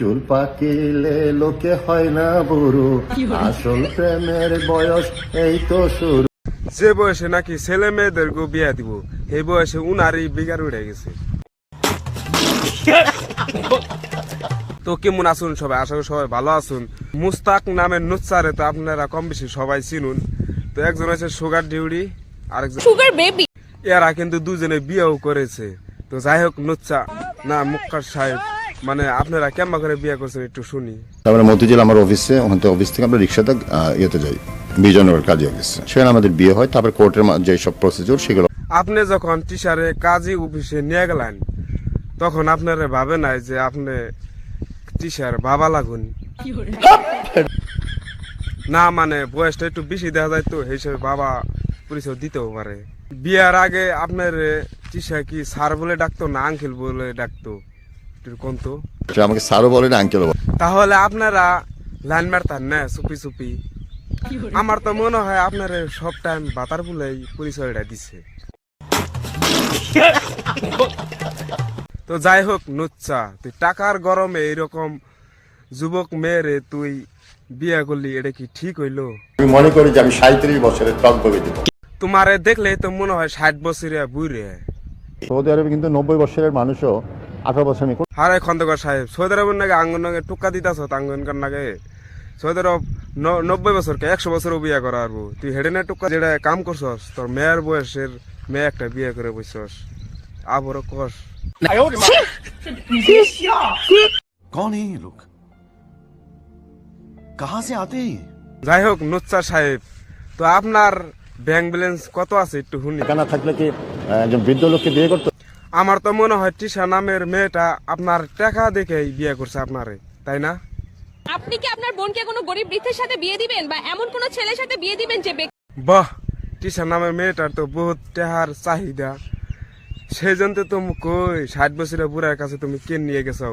চুল পাকিলে লোকে হয় না বুড়ো। আসল প্রেমের বয়স এই তো শুরু। যে বয়সে নাকি ছেলে মেয়েদেরকে বিয়া দিব এই বয়সে উনারই বিগার উঠে গেছে। তো কেমন আসুন সবাই? আশা করি সবাই ভালো আসুন মুস্তাক নামের নুচ্চারে তো আপনারা কম বেশি সবাই চিনুন। তো একজন আছে সুগার ডিউডি আরেকজন সুগার বেবি। এরা কিন্তু দুজনে বিয়েও করেছে। তো যাই হোক নুচ্চা না মুক্কার সাহেব। মানে আপনারা কেমন করে বিয়ে করছেন একটু শুনি। তারপরে মতিঝিল আমার অফিসে ওখান থেকে অফিস থেকে আমরা রিক্সাতে ইয়েতে যাই। বিজয়নগর কাজী অফিসে সেখানে আমাদের বিয়ে হয় তারপরে কোর্টের যে সব প্রসিডিউর সেগুলো আপনি যখন টিচারে কাজী অফিসে নিয়ে গেলেন তখন আপনারা ভাবে নাই যে আপনি টিচার বাবা লাগুন। না মানে বয়সটা একটু বেশি দেখা যায় তো হিসেবে বাবা পরিচয় দিতেও পারে। বিয়ার আগে আপনার টিচার কি স্যার বলে ডাকতো না আঙ্কেল বলে ডাকতো? একটু কোন তো আমাকে স্যারও বলে না আঙ্কেলও বলে। তাহলে আপনারা লাইন মারতেন না চুপি চুপি আমার তো মনে হয় আপনার সব টাইম বাতার বলেই পরিচয়টা দিছে। তো যাই হোক নুচ্চা তুই টাকার গরমে এরকম যুবক মেয়েরে তুই বিয়া করলি এটা কি ঠিক হইল? আমি মনে করি যে আমি সাঁত্রিশ বছরের দিব। তোমারে দেখলে তো মনে হয় ষাট বছরিয়া বুড়ে সৌদি আরবে কিন্তু নব্বই বছরের মানুষও আঠারো হারে সাহেব। নাকি টুকা নব্বই বছর কে একশো বছর বিয়ে করা তুই হেডে না টুকা যেটা কাম করছস তোর মেয়ের বয়সের মেয়ে একটা বিয়ে করে বসছস কস। কন এই লোক? কাহা সে আতে যাই হোক নুচ্চা সাহেব তো আপনার ব্যাংক ব্যালেন্স কত আছে একটু শুনি। কেনা থাকলে কি একজন বৃদ্ধ লোককে বিয়ে করতো? আমার তো মনে হয় টিশা নামের মেয়েটা আপনার টাকা দেখেই বিয়ে করছে আপনারে তাই না? আপনি কি আপনার বোনকে কোনো গরিব বৃদ্ধের সাথে বিয়ে দিবেন বা এমন কোনো ছেলের সাথে বিয়ে দিবেন যে বাহ টিশা নামের মেয়েটার তো বহুত টেহার চাহিদা। সেই জন্য তো তুমি কই ষাট বছরের বুড়ার কাছে তুমি কে নিয়ে গেছো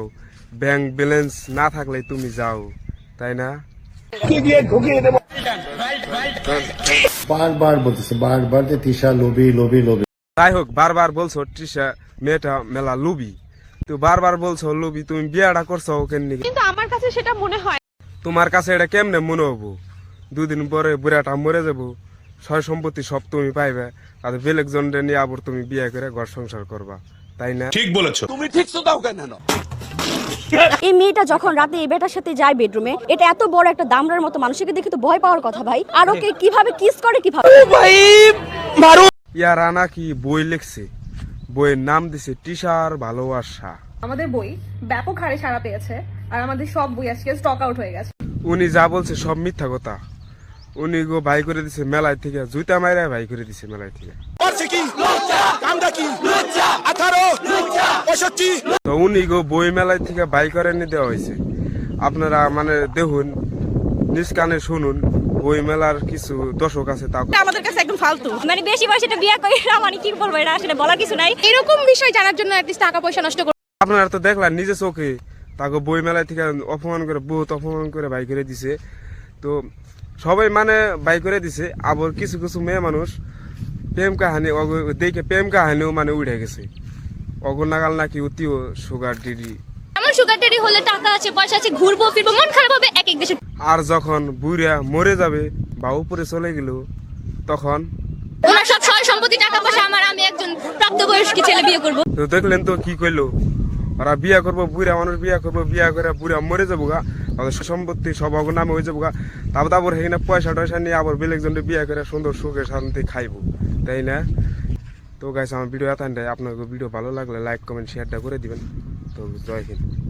ব্যাংক ব্যালেন্স না থাকলে তুমি যাও তাই না? বারবার বলতেছে বারবার যে তিশা লোভি লোভি লোভি। যাই হোক বারবার বলছো টিশা মেয়েটা মেলা লুবি। তো বারবার বলছো লুবি তুমি বিয়াটা করছ কেন কিন্তু আমার কাছে সেটা মনে হয় তোমার কাছে এটা কেমনে মনে হব? দুদিন পরে বুড়াটা মরে যাব। সয় সম্পত্তি সব তুমি পাইবে। আর বেলেগ জনরে নিয়ে আবার তুমি বিয়ে করে ঘর সংসার করবা। তাই না? ঠিক বলেছ। তুমি ঠিক দাও কেন? এই মেয়েটা যখন রাতে এই বেটার সাথে যায় বেডরুমে এটা এত বড় একটা দামড়ার মতো মানুষকে দেখে তো ভয় পাওয়ার কথা ভাই। আর ওকে কীভাবে কিস করে কীভাবে? ইয়ারা নাকি বই লিখছে? বইয়ের নাম দিছে টিশার ভালোবাসা। আমাদের বই ব্যাপক হারে সাড়া পেয়েছে আর আমাদের সব বই আজকে স্টক আউট হয়ে গেছে। উনি যা বলছে সব মিথ্যা কথা। উনি গো ভাই করে দিছে মেলায় থেকে জুতা মাইরা ভাই করে দিছে মেলায় থেকে। তো উনি গো বই মেলায় থেকে বাই করে নিয়ে দেওয়া হয়েছে। আপনারা মানে দেখুন নিজ কানে শুনুন বই মেলার কিছু দর্শক আছে তা আমাদের কাছে একদম ফালতু। মানে বেশি বয়সে এটা বিয়ে করে না মানে কি বলব? এটা আসলে বলার কিছু নাই। এরকম বিষয় জানার জন্য অ্যাটলিস্ট টাকা পয়সা নষ্ট করে আপনারা তো দেখলেন নিজে চোখে তাকে বই মেলায় থেকে অপমান করে বহুত অপমান করে বাই করে দিছে। তো সবাই মানে বাই করে দিছে আবার কিছু কিছু মেয়ে মানুষ প্রেম কাহানি অগ- দেখে প্রেম কাহানিও মানে উঠে গেছে। অগর নাগাল নাকি অতিও সুগার ডিডি আমার সুগার ডেডি হলে টাকা আছে পয়সা আছে ঘুরবো ফিরবো মন খারাপ হবে এক এক দেশে আর যখন বুড়িয়া মরে যাবে বা উপরে চলে গেল তখন ওনার সব সয় সম্পত্তি টাকা পয়সা আমার আমি একজন প্রাপ্তবয়স্ক ছেলে বিয়ে করব। তো দেখলেন তো কি কইলো? ওরা বিয়া করব বুড়া মানুষ বিয়া করব বিয়া করে বুড়া মরে যাব গা তাদের সম্পত্তি সব নামে হয়ে যাব গা তারপর তারপর সেখানে পয়সা টয়সা নিয়ে আবার বেলেগ জনকে বিয়া করে সুন্দর সুখে শান্তি খাইবো। তাই না? তো গাইছে আমার ভিডিও এত আপনার ভিডিও ভালো লাগলে লাইক কমেন্ট শেয়ারটা করে দিবেন। তো জয় হিন্দ।